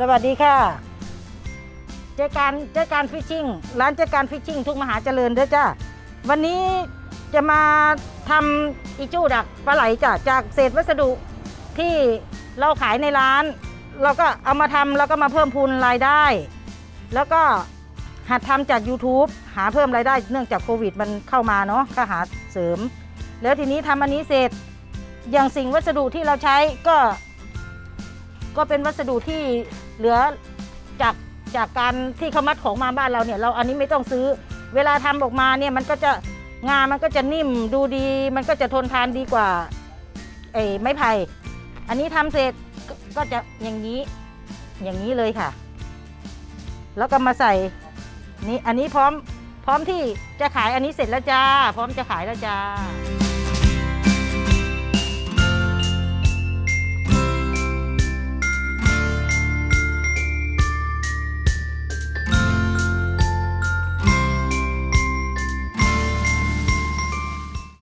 สวัสดีค่ะ เจอการเจอการฟิชชิ่งร้านเจอการฟิชชิ่งทุกมหาเจริญเด้อจ้าวันนี้จะมาทำอีจูดักปลาไหลจ้ะจากเศษวัสดุที่เราขายในร้าน เราก็เอามาทำแล้วก็มาเพิ่มพูนรายได้ แล้วก็หัดทำจาก YouTube หาเพิ่มรายได้เนื่องจากโควิดมันเข้ามาเนาะก็หาเสริม แล้วทีนี้ทำอันนี้เสร็จอย่างสิ่งวัสดุที่เราใช้ก็ ก็เป็นวัสดุที่เหลือจากจากการที่เขามัดของมาบ้านเราเนี่ยเราอันนี้ไม่ต้องซื้อ เวลาทำออกมาเนี่ยมันก็จะงามันก็จะนิ่มดูดี มันก็จะทนทานดีกว่าไอ้ไม้ไผ่อันนี้ทำเสร็จก็จะอย่างนี้อย่างนี้เลยค่ะ แล้วก็มาใส่นี่อันนี้พร้อมพร้อมที่จะขายอันนี้เสร็จแล้วจ้า พร้อมจะขายแล้วจ้า